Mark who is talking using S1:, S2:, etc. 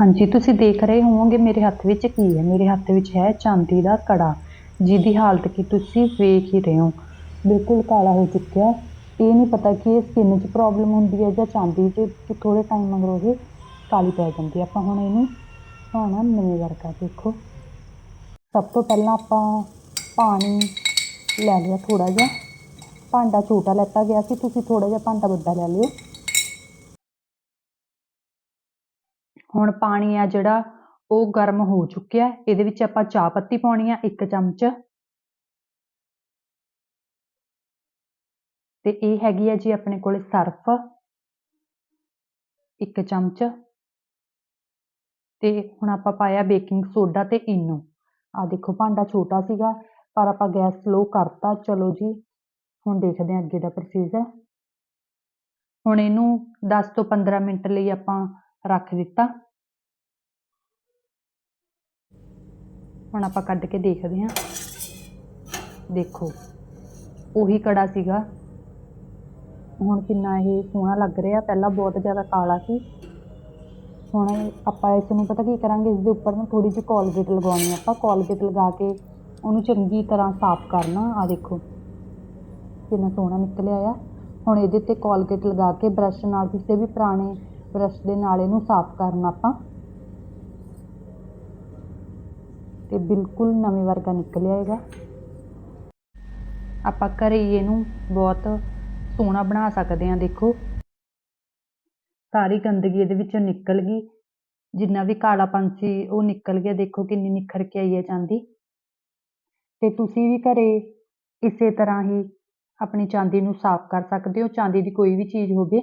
S1: ਹਾਂਜੀ, ਤੁਸੀਂ ਦੇਖ ਰਹੇ ਹੋਵੋਗੇ ਮੇਰੇ ਹੱਥ ਵਿੱਚ ਕੀ ਹੈ? ਮੇਰੇ ਹੱਥ ਵਿੱਚ ਹੈ ਚਾਂਦੀ ਦਾ ਕੜਾ, ਜਿਹਦੀ ਹਾਲਤ ਕਿ ਤੁਸੀਂ ਵੇਖ ਹੀ ਰਹੇ ਹੋ। ਬਿਲਕੁਲ ਕਾਲਾ ਹੋ ਚੁੱਕਿਆ। ਇਹ ਨਹੀਂ ਪਤਾ ਕਿ ਇਹ ਸਕਿਨ 'ਚ ਪ੍ਰੋਬਲਮ ਹੁੰਦੀ ਹੈ ਜਾਂ ਚਾਂਦੀ 'ਚ ਕਿ ਥੋੜ੍ਹੇ ਟਾਈਮ ਮਗਰੋਂ ਇਹ ਕਾਲੀ ਪੈ ਜਾਂਦੀ ਹੈ। ਆਪਾਂ ਹੁਣ ਇਹਨੂੰ ਪਾਉਣਾ ਨਵੇਂ ਵਰਗਾ ਦੇਖੋ। ਸਭ ਤੋਂ ਪਹਿਲਾਂ ਆਪਾਂ ਪਾਣੀ ਲੈ ਲਿਆ ਥੋੜ੍ਹਾ ਜਿਹਾ। ਭਾਂਡਾ ਛੋਟਾ ਲੈਤਾ ਗਿਆ ਸੀ, ਤੁਸੀਂ ਥੋੜ੍ਹਾ ਜਿਹਾ ਭਾਂਡਾ ਵੱਡਾ ਲੈ ਲਿਓ। ਹੁਣ ਪਾਣੀ ਆ ਜਿਹੜਾ, ਉਹ ਗਰਮ ਹੋ ਚੁੱਕਿਆ ਇਹਦੇ ਵਿੱਚ ਆਪਾਂ ਚਾਹ ਪੱਤੀ ਪਾਉਣੀ ਆ ਇੱਕ ਚਮਚ। ਤੇ ਇਹ ਹੈਗੀ ਆ ਜੀ ਆਪਣੇ ਕੋਲ ਸਰਫ। ਇੱਕ ਚਮਚ। ਤੇ ਹੁਣ ਆਪਾਂ ਪਾਇਆ ਬੇਕਿੰਗ ਸੋਡਾ ਤੇ ਇਨੋ ਆ ਦੇਖੋ, ਭਾਂਡਾ ਛੋਟਾ ਸੀਗਾ, ਪਰ ਆਪਾਂ ਗੈਸ ਸਲੋ ਕਰਤਾ। ਚਲੋ ਜੀ, ਹੁਣ ਦੇਖਦੇ ਹਾਂ ਅੱਗੇ ਦਾ ਪ੍ਰੋਸੀਜਰ ਹੁਣ ਇਹਨੂੰ 10 ਤੋਂ 15 ਮਿੰਟ ਲਈ ਆਪਾਂ ਰੱਖ ਦਿੱਤਾ। ਹੁਣ ਆਪਾਂ ਕੱਢ ਕੇ ਦੇਖਦੇ ਹਾਂ। ਦੇਖੋ, ਉਹੀ ਕੜਾ ਸੀਗਾ। ਹੁਣ ਕਿੰਨਾ ਇਹ ਸੋਹਣਾ ਲੱਗ ਰਿਹਾ। ਪਹਿਲਾਂ ਬਹੁਤ ਜ਼ਿਆਦਾ ਕਾਲਾ ਸੀ। ਹੁਣ ਆਪਾਂ ਇਸ ਨੂੰ ਪਤਾ ਕੀ ਕਰਾਂਗੇ? ਇਸ ਦੇ ਉੱਪਰ ਨਾ ਥੋੜੀ ਜਿਹੀ ਕੋਲਗੇਟ ਲਗਾਉਣੀ ਆਪਾਂ। ਕੋਲਗੇਟ ਲਗਾ ਕੇ ਉਹਨੂੰ ਚੰਗੀ ਤਰ੍ਹਾਂ ਸਾਫ਼ ਕਰਨਾ। ਆ ਦੇਖੋ, ਕਿੰਨਾ ਸੋਹਣਾ ਨਿਕਲਿਆ ਆ। ਹੁਣ ਇਹਦੇ ਤੇ ਕੋਲਗੇਟ ਲਗਾ ਕੇ ਬ੍ਰਸ਼ ਨਾਲ ਕਿਸੇ ਵੀ ਪੁਰਾਣੇ ਬ੍ਰਸ਼ ਦੇ ਨਾਲ ਇਹਨੂੰ ਸਾਫ਼ ਕਰਨਾ ਆਪਾਂ। ਤੇ ਬਿਲਕੁਲ ਨਵੇਂ ਵਰਗਾ ਨਿਕਲਿਆ ਹੈਗਾ। ਆਪਾਂ ਘਰੇ ਹੀ ਇਹਨੂੰ ਬਹੁਤ ਸੋਹਣਾ ਬਣਾ ਸਕਦੇ ਹਾਂ, ਦੇਖੋ। ਸਾਰੀ ਗੰਦਗੀ ਇਹਦੇ ਵਿੱਚੋਂ ਨਿਕਲ ਗਈ। ਜਿੰਨਾ ਵੀ ਕਾਲਾਪਨ ਸੀ, ਉਹ ਨਿਕਲ ਗਿਆ। ਦੇਖੋ ਕਿੰਨੀ ਨਿਖਰ ਕੇ ਆਈ ਹੈ ਚਾਂਦੀ। ਤੇ ਤੁਸੀਂ ਵੀ ਘਰੇ ਇਸੇ ਤਰ੍ਹਾਂ ਹੀ ਆਪਣੀ ਚਾਂਦੀ ਨੂੰ ਸਾਫ਼ ਕਰ ਸਕਦੇ ਹੋ। ਚਾਂਦੀ ਦੀ ਕੋਈ ਵੀ ਚੀਜ਼ ਹੋਵੇ।